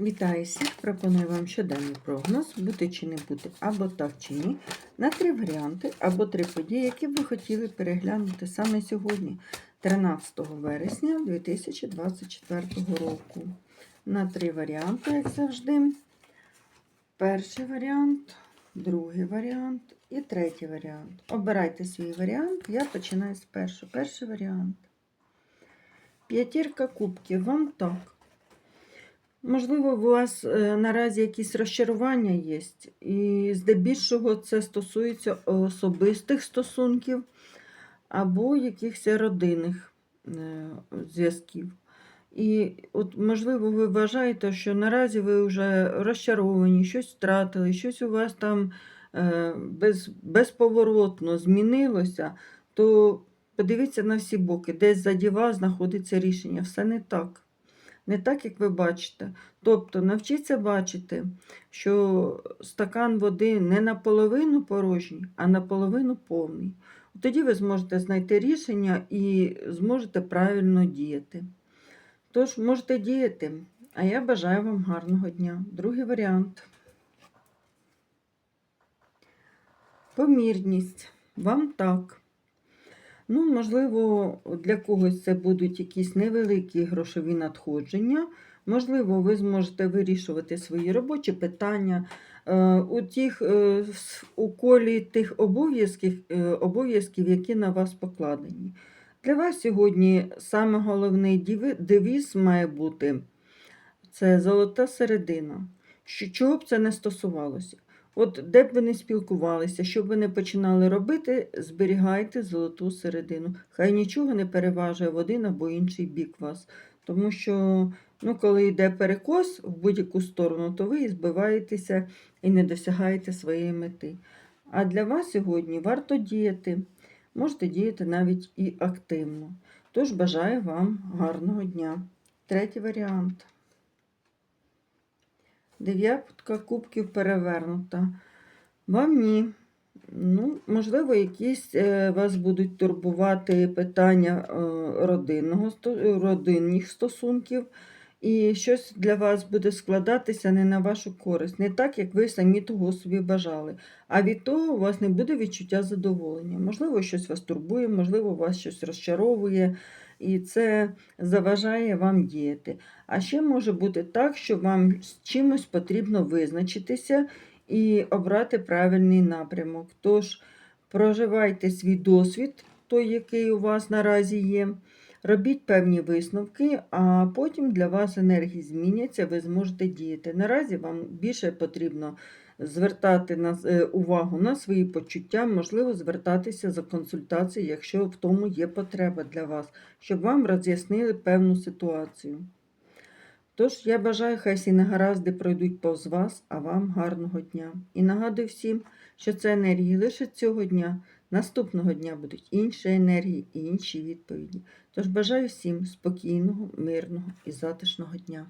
Вітаю всіх! Пропоную вам щоденний прогноз, бути чи не бути, або так чи ні, на три варіанти або три події, які б ви хотіли переглянути саме сьогодні, 13 вересня 2024 року. На три варіанти, як завжди. Перший варіант, другий варіант і третій варіант. Обирайте свій варіант. Я починаю з першого. Перший варіант. П'ятірка кубків. Вам так. Можливо, у вас е, наразі якісь розчарування є, і здебільшого це стосується особистих стосунків або якихось родинних е, зв'язків. І от, можливо, ви вважаєте, що наразі ви вже розчаровані, щось втратили, щось у вас там е, без, безповоротно змінилося, то подивіться на всі боки, десь заді вас знаходиться рішення. Все не так не так, як ви бачите. Тобто навчіться бачити, що стакан води не наполовину порожній, а наполовину повний. Тоді ви зможете знайти рішення і зможете правильно діяти. Тож, можете діяти, а я бажаю вам гарного дня. Другий варіант. Помірність. Вам так. Ну, можливо, для когось це будуть якісь невеликі грошові надходження. Можливо, ви зможете вирішувати свої робочі питання е, у тих, е, у колі тих обов'язків, е, обов'язків, які на вас покладені. Для вас сьогодні саме головний девіз має бути це золота середина. Чого б це не стосувалося? От де б ви не спілкувалися, що б ви не починали робити, зберігайте золоту середину. Хай нічого не переважує в один або інший бік вас. Тому що, ну, коли йде перекос в будь-яку сторону, то ви збиваєтеся і не досягаєте своєї мети. А для вас сьогодні варто діяти, можете діяти навіть і активно. Тож бажаю вам гарного дня. Третій варіант. Дев'ятка кубків перевернута. Вам ні. Ну, Можливо, якісь е, вас будуть турбувати питання е, родинного, родинних стосунків, і щось для вас буде складатися не на вашу користь, не так, як ви самі того собі бажали. А від того у вас не буде відчуття задоволення. Можливо, щось вас турбує, можливо, вас щось розчаровує і це заважає вам діяти. А ще може бути так, що вам з чимось потрібно визначитися і обрати правильний напрямок. Тож, проживайте свій досвід, той, який у вас наразі є. Робіть певні висновки, а потім для вас енергії зміняться, ви зможете діяти. Наразі вам більше потрібно звертати на, е, увагу на свої почуття, можливо, звертатися за консультацією, якщо в тому є потреба для вас, щоб вам роз'яснили певну ситуацію. Тож, я бажаю, хай всі негаразди пройдуть повз вас, а вам гарного дня. І нагадую всім, що це енергії лише цього дня. Наступного дня будуть інші енергії і інші відповіді. Тож бажаю всім спокійного, мирного і затишного дня.